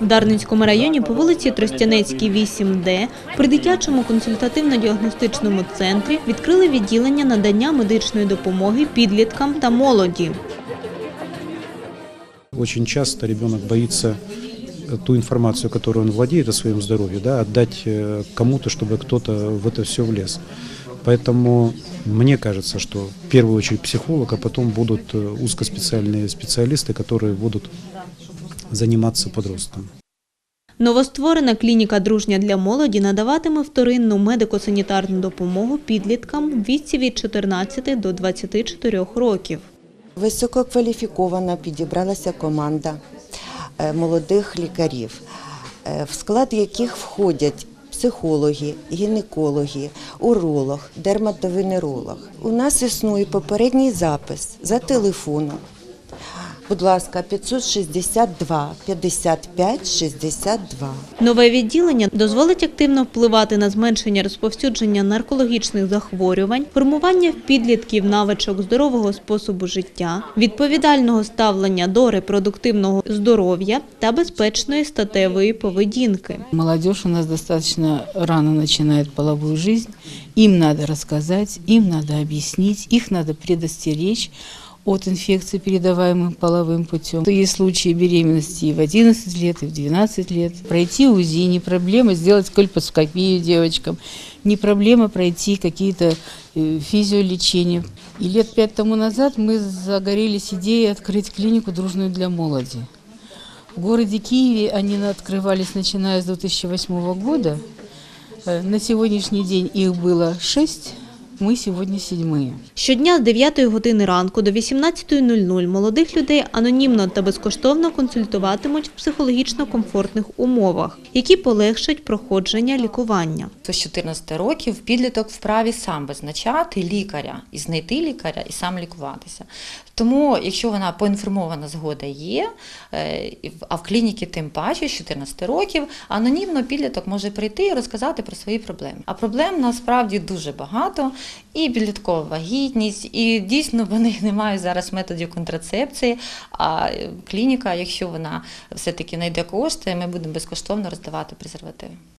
В Дарницькому районі по вулиці Тростянецькій, 8Д при дитячому консультативно-діагностичному центрі відкрили відділення надання медичної допомоги підліткам та молоді. Очень часто ребенок боится э, ту информацию, которую он владеет о своем здоровье, да, отдать э, кому-то, чтобы кто-то в это все влез. Поэтому мне кажется, что в первую очередь психолог, а потом будут э, узкоспециальные специалисты, которые будут заниматься подростком. Новостворена клініка «Дружня для молоді» надаватиме вторинну медико-санітарну допомогу підліткам в віці від 14 до 24 років. Висококваліфікована підібралася команда е, молодих лікарів, е, в склад яких входять психологи, гінекологи, уролог, дерматовенеролог. У нас існує попередній запис за телефоном. Будь ласка, 562 55 62. Нове відділення дозволить активно впливати на зменшення розповсюдження наркологічних захворювань, формування в підлітків навичок здорового способу життя, відповідального ставлення до репродуктивного здоров'я та безпечної статевої поведінки. Молодежь у нас достаточно рано начинает половую жизнь. Им надо рассказать, им надо объяснить, их надо предостеречь от инфекций, передаваемых половым путем. Есть случаи беременности и в 11 лет, и в 12 лет. Пройти УЗИ не проблема, сделать кольпоскопию девочкам. Не проблема пройти какие-то э, физиолечения. И лет пять тому назад мы загорелись идеей открыть клинику «Дружную для молоди». В городе Киеве они открывались начиная с 2008 года. Э, На сегодняшний день их было шесть, мы сегодня седьмые. Щодня з 9 години ранку до 18.00 молодих людей анонімно та безкоштовно консультуватимуть в психологічно комфортних умовах, які полегшать проходження лікування. З 14 років підліток вправі сам визначати лікаря і знайти лікаря і сам лікуватися. Тому, якщо вона поінформована згода є, е, в- а в клініці тим паче з 14 років, анонімно підліток може прийти і розказати про свої проблеми. А проблем насправді дуже багато, і підліткова вагітність, і дійсно вони не мають зараз методів контрацепції. А е, клініка, якщо вона все-таки знайде кошти, ми будемо безкоштовно роздавати презервативи.